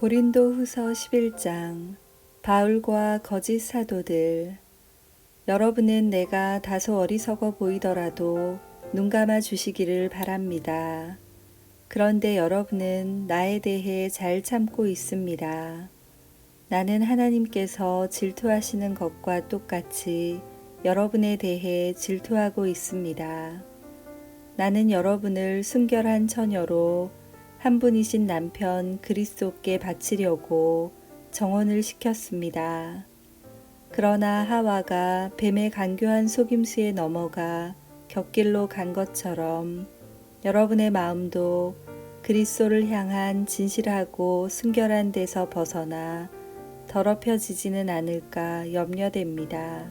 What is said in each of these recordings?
고린도 후서 11장 바울과 거짓 사도들 여러분은 내가 다소 어리석어 보이더라도 눈 감아 주시기를 바랍니다. 그런데 여러분은 나에 대해 잘 참고 있습니다. 나는 하나님께서 질투하시는 것과 똑같이 여러분에 대해 질투하고 있습니다. 나는 여러분을 순결한 처녀로 한 분이신 남편 그리스도께 바치려고 정원을 시켰습니다. 그러나 하와가 뱀의 간교한 속임수에 넘어가 곁길로 간 것처럼 여러분의 마음도 그리스도를 향한 진실하고 순결한 데서 벗어나 더럽혀지지는 않을까 염려됩니다.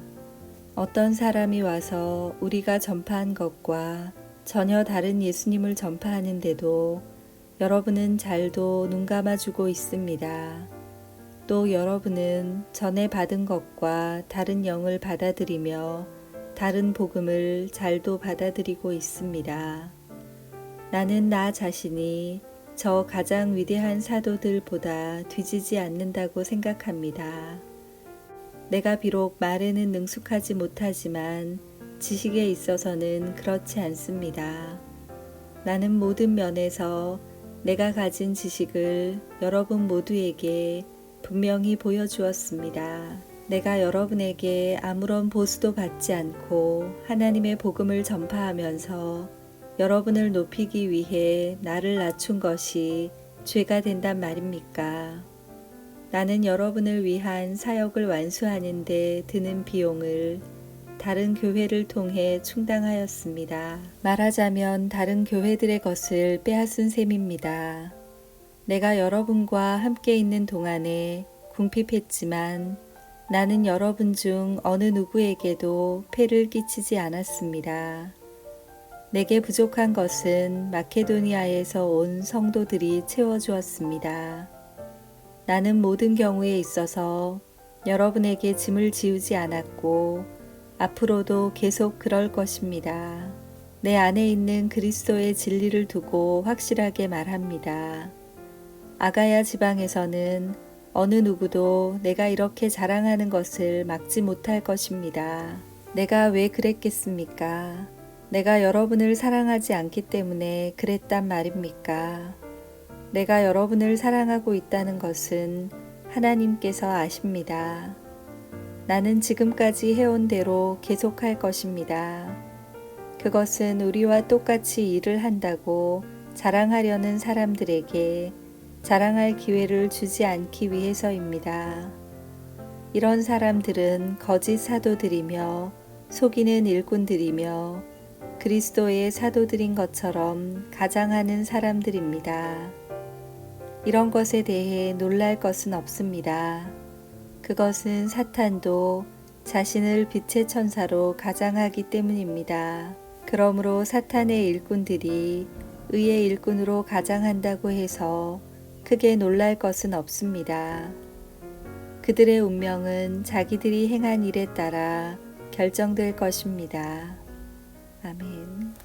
어떤 사람이 와서 우리가 전파한 것과 전혀 다른 예수님을 전파하는데도 여러분은 잘도 눈 감아주고 있습니다. 또 여러분은 전에 받은 것과 다른 영을 받아들이며 다른 복음을 잘도 받아들이고 있습니다. 나는 나 자신이 저 가장 위대한 사도들보다 뒤지지 않는다고 생각합니다. 내가 비록 말에는 능숙하지 못하지만 지식에 있어서는 그렇지 않습니다. 나는 모든 면에서 내가 가진 지식을 여러분 모두에게 분명히 보여주었습니다. 내가 여러분에게 아무런 보수도 받지 않고 하나님의 복음을 전파하면서 여러분을 높이기 위해 나를 낮춘 것이 죄가 된단 말입니까? 나는 여러분을 위한 사역을 완수하는데 드는 비용을 다른 교회를 통해 충당하였습니다. 말하자면 다른 교회들의 것을 빼앗은 셈입니다. 내가 여러분과 함께 있는 동안에 궁핍했지만 나는 여러분 중 어느 누구에게도 폐를 끼치지 않았습니다. 내게 부족한 것은 마케도니아에서 온 성도들이 채워주었습니다. 나는 모든 경우에 있어서 여러분에게 짐을 지우지 않았고 앞으로도 계속 그럴 것입니다. 내 안에 있는 그리스도의 진리를 두고 확실하게 말합니다. 아가야 지방에서는 어느 누구도 내가 이렇게 자랑하는 것을 막지 못할 것입니다. 내가 왜 그랬겠습니까? 내가 여러분을 사랑하지 않기 때문에 그랬단 말입니까? 내가 여러분을 사랑하고 있다는 것은 하나님께서 아십니다. 나는 지금까지 해온 대로 계속할 것입니다. 그것은 우리와 똑같이 일을 한다고 자랑하려는 사람들에게 자랑할 기회를 주지 않기 위해서입니다. 이런 사람들은 거짓 사도들이며 속이는 일꾼들이며 그리스도의 사도들인 것처럼 가장하는 사람들입니다. 이런 것에 대해 놀랄 것은 없습니다. 그것은 사탄도 자신을 빛의 천사로 가장하기 때문입니다. 그러므로 사탄의 일꾼들이 의의 일꾼으로 가장한다고 해서 크게 놀랄 것은 없습니다. 그들의 운명은 자기들이 행한 일에 따라 결정될 것입니다. 아멘.